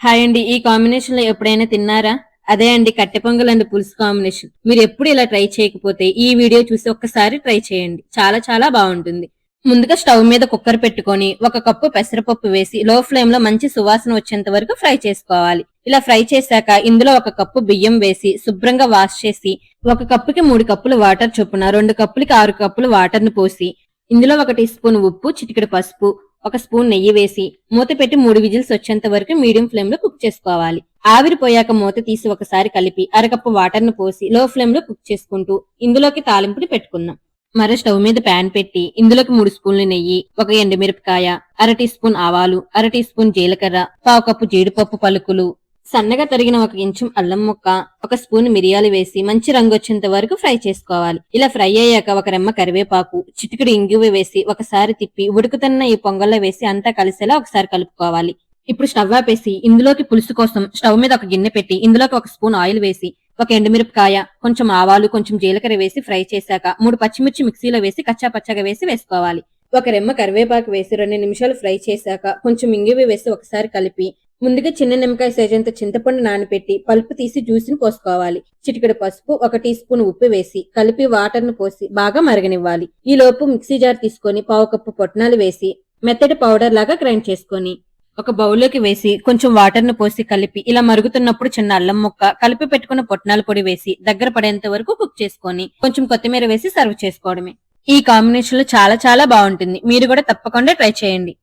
Hi అండి. ఈ కాంబినేషన్లో ఎప్పుడైనా తిన్నారా? అదే అండి కట్టె పొంగల్ అండ్ పులుసు కాంబినేషన్. మీరు ఎప్పుడు ఇలా ట్రై చేయకపోతే ఈ వీడియో చూసి ఒక్కసారి ట్రై చేయండి. చాలా చాలా బాగుంటుంది. ముందుగా స్టవ్ మీద కుక్కర్ పెట్టుకొని ఒక కప్పు పెసరపప్పు వేసి లో ఫ్లేమ్లో మంచి సువాసన వచ్చేంత వరకు ఫ్రై చేసుకోవాలి. ఇలా ఫ్రై చేశాక ఇందులో ఒక కప్పు బియ్యం వేసి శుభ్రంగా వాష్ చేసి ఒక కప్పుకి మూడు కప్పులు వాటర్ చొప్పున రెండు కప్పులకి ఆరు కప్పులు వాటర్ను పోసి ఇందులో ఒక టీ స్పూన్ ఉప్పు చిటికెడు పసుపు ఒక స్పూన్ నెయ్యి వేసి మూత పెట్టి మూడు విజిల్స్ వచ్చేంత వరకు మీడియం ఫ్లేమ్లో కుక్ చేసుకోవాలి. ఆవిరిపోయాక మూత తీసి ఒకసారి కలిపి అరకప్పు వాటర్ను పోసి లో ఫ్లేమ్లో కుక్ చేసుకుంటూ ఇందులోకి తాలింపుని పెట్టుకుందాం. మరో స్టవ్ మీద ప్యాన్ పెట్టి ఇందులోకి మూడు స్పూన్లు నెయ్యి ఒక ఎండుమిరపకాయ అర టీ స్పూన్ ఆవాలు అర టీ స్పూన్ జీలకర్ర పావు కప్పు జీడిపప్పు పలుకులు సన్నగా తరిగిన ఒక ఇంచు అల్లం ముక్క ఒక స్పూన్ మిరియాలు వేసి మంచి రంగు వచ్చేంత వరకు ఫ్రై చేసుకోవాలి. ఇలా ఫ్రై అయ్యాక ఒక రెమ్మ కరివేపాకు చిటికుడు ఇంగువ వేసి ఒకసారి తిప్పి ఉడుకుతున్న ఈ పొంగల్లో వేసి అంతా కలిసేలా ఒకసారి కలుపుకోవాలి. ఇప్పుడు స్టవ్ ఆపేసి ఇందులోకి పులుసు కోసం స్టవ్ మీద ఒక గిన్నె పెట్టి ఇందులోకి ఒక స్పూన్ ఆయిల్ వేసి ఒక ఎండుమిరపకాయ కొంచెం ఆవాలు కొంచెం జీలకర్ర వేసి ఫ్రై చేశాక మూడు పచ్చిమిర్చి మిక్సీలో వేసి కచ్చా పచ్చగా వేసి వేసుకోవాలి. ఒక రెమ్మ కరివేపాకు వేసి రెండు నిమిషాలు ఫ్రై చేశాక కొంచెం ఇంగివి వేసి ఒకసారి కలిపి ముందుగా చిన్న నిమ్మకాయ సైజంత చింతపండు నానబెట్టి పల్పు తీసి జ్యూస్ని పోసుకోవాలి. చిటికెడు పసుపు ఒక టీ స్పూన్ ఉప్పు వేసి కలిపి వాటర్ను పోసి బాగా మరగనివ్వాలి. ఈ లోపు మిక్సీ జార్ తీసుకొని పావు కప్పు పొట్నాలు వేసి మెత్తటి పౌడర్ లాగా గ్రైండ్ చేసుకొని ఒక బౌల్లోకి వేసి కొంచెం వాటర్ను పోసి కలిపి ఇలా మరుగుతున్నప్పుడు చిన్న అల్లం ముక్క కలిపి పెట్టుకున్న పొట్నాల పొడి వేసి దగ్గర పడేంత వరకు కుక్ చేసుకొని కొంచెం కొత్తిమీర వేసి సర్వ్ చేసుకోవడమే. ఈ కాంబినేషన్లో చాలా చాలా బాగుంటుంది. మీరు కూడా తప్పకుండా ట్రై చేయండి.